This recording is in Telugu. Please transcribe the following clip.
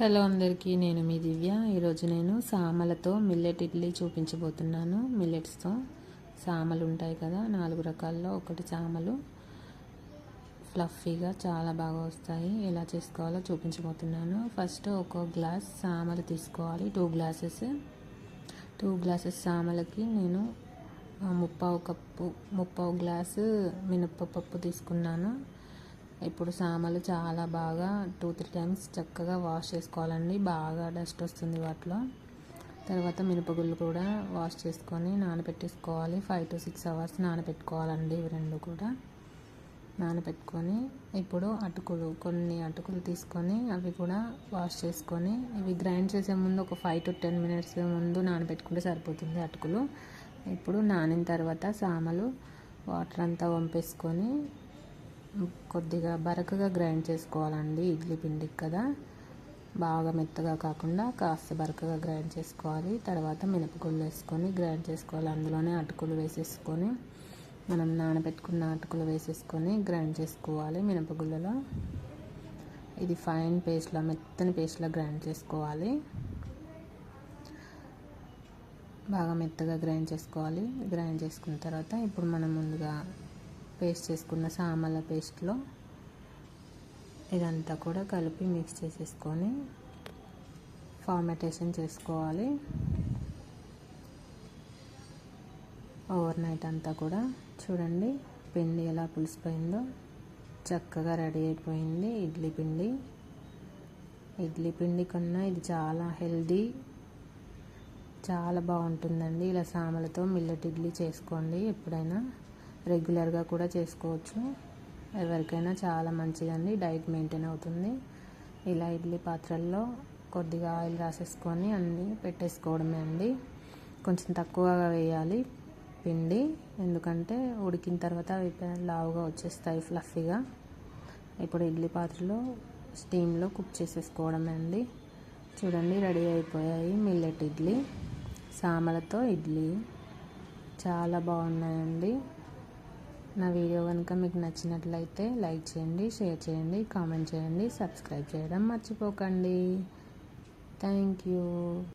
హలో అందరికీ నేను మీ దివ్య. ఈరోజు నేను సామలతో మిల్లెట్ ఇడ్లీ చూపించబోతున్నాను. మిల్లెట్స్తో సామలు ఉంటాయి కదా నాలుగు రకాల్లో ఒకటి సామలు. ఫ్లఫీగా చాలా బాగా వస్తాయి. ఎలా చేసుకోవాలో చూపించబోతున్నాను. ఫస్ట్ ఒక గ్లాస్ సామలు తీసుకోవాలి. Two glasses. టూ గ్లాసెస్ సామలకి నేను ముప్పావు కప్పు ముప్పావు గ్లాసు మినప్పప్పు తీసుకున్నాను. ఇప్పుడు సామలు చాలా బాగా టూ త్రీ టైమ్స్ చక్కగా వాష్ చేసుకోవాలండి. బాగా డస్ట్ వస్తుంది వాటిలో. తర్వాత మినపగుళ్ళు కూడా వాష్ చేసుకొని నానబెట్టేసుకోవాలి. ఫైవ్ టు సిక్స్ అవర్స్ నానబెట్టుకోవాలండి ఇవి రెండు కూడా. నానబెట్టుకొని ఇప్పుడు అటుకులు కొన్ని అటుకులు తీసుకొని అవి కూడా వాష్ చేసుకొని ఇవి గ్రైండ్ చేసే ముందు ఒక ఫైవ్ టు టెన్ మినిట్స్ ముందు నానబెట్టుకుంటే సరిపోతుంది అటుకులు. ఇప్పుడు నానిన తర్వాత సామలు వాటర్ అంతా వంపేసుకొని కొద్దిగా బరకగా గ్రైండ్ చేసుకోవాలండి ఇడ్లీ పిండికి కదా. బాగా మెత్తగా కాకుండా కాస్త బరకగా గ్రైండ్ చేసుకోవాలి. తర్వాత మినపగుళ్ళు వేసుకొని గ్రైండ్ చేసుకోవాలి. అందులోనే అటుకులు వేసేసుకొని మనం నానబెట్టుకున్న అటుకులు వేసేసుకొని గ్రైండ్ చేసుకోవాలి మినపగుళ్ళలో. ఇది ఫైన్ పేస్ట్లో మెత్తని పేస్ట్లో గ్రైండ్ చేసుకోవాలి. బాగా మెత్తగా గ్రైండ్ చేసుకోవాలి. గ్రైండ్ చేసుకున్న తర్వాత ఇప్పుడు మనం ముందుగా పేస్ట్ చేసుకున్న సామల పేస్ట్లో ఇదంతా కూడా కలిపి మిక్స్ చేసేసుకొని ఫార్మెటేషన్ చేసుకోవాలి. ఓవర్ నైట్ అంతా కూడా చూడండి పిండి ఎలా పులిసిపోయిందో. చక్కగా రెడీ అయిపోయింది ఇడ్లీ పిండి. ఇడ్లీ పిండి కన్నా ఇది చాలా హెల్దీ చాలా బాగుంటుందండి. ఇలా సామలతో మిల్లెట్ ఇడ్లీ చేసుకోండి ఎప్పుడైనా. రెగ్యులర్గా కూడా చేసుకోవచ్చు. ఎవరికైనా చాలా మంచిదండి. డైట్ మెయింటైన్ అవుతుంది. ఇలా ఇడ్లీ పాత్రల్లో కొద్దిగా ఆయిల్ రాసేసుకొని అన్నీ పెట్టేసుకోవడమే అండి. కొంచెం తక్కువగా వేయాలి పిండి. ఎందుకంటే ఉడికిన తర్వాత అవి లావుగా వచ్చేస్తాయి ఫ్లఫీగా. ఇప్పుడు ఇడ్లీ పాత్రలో స్టీమ్లో కుక్ చేసేసుకోవడమే అండి. చూడండి రెడీ అయిపోయాయి మిల్లెట్ ఇడ్లీ. సామలతో ఇడ్లీ. చాలా బాగున్నాయండి. నా వీడియో కనుక మీకు నచ్చినట్లయితే లైక్ చేయండి షేర్ చేయండి కామెంట్ చేయండి సబ్స్క్రైబ్ చేయడం మర్చిపోకండి. Thank you.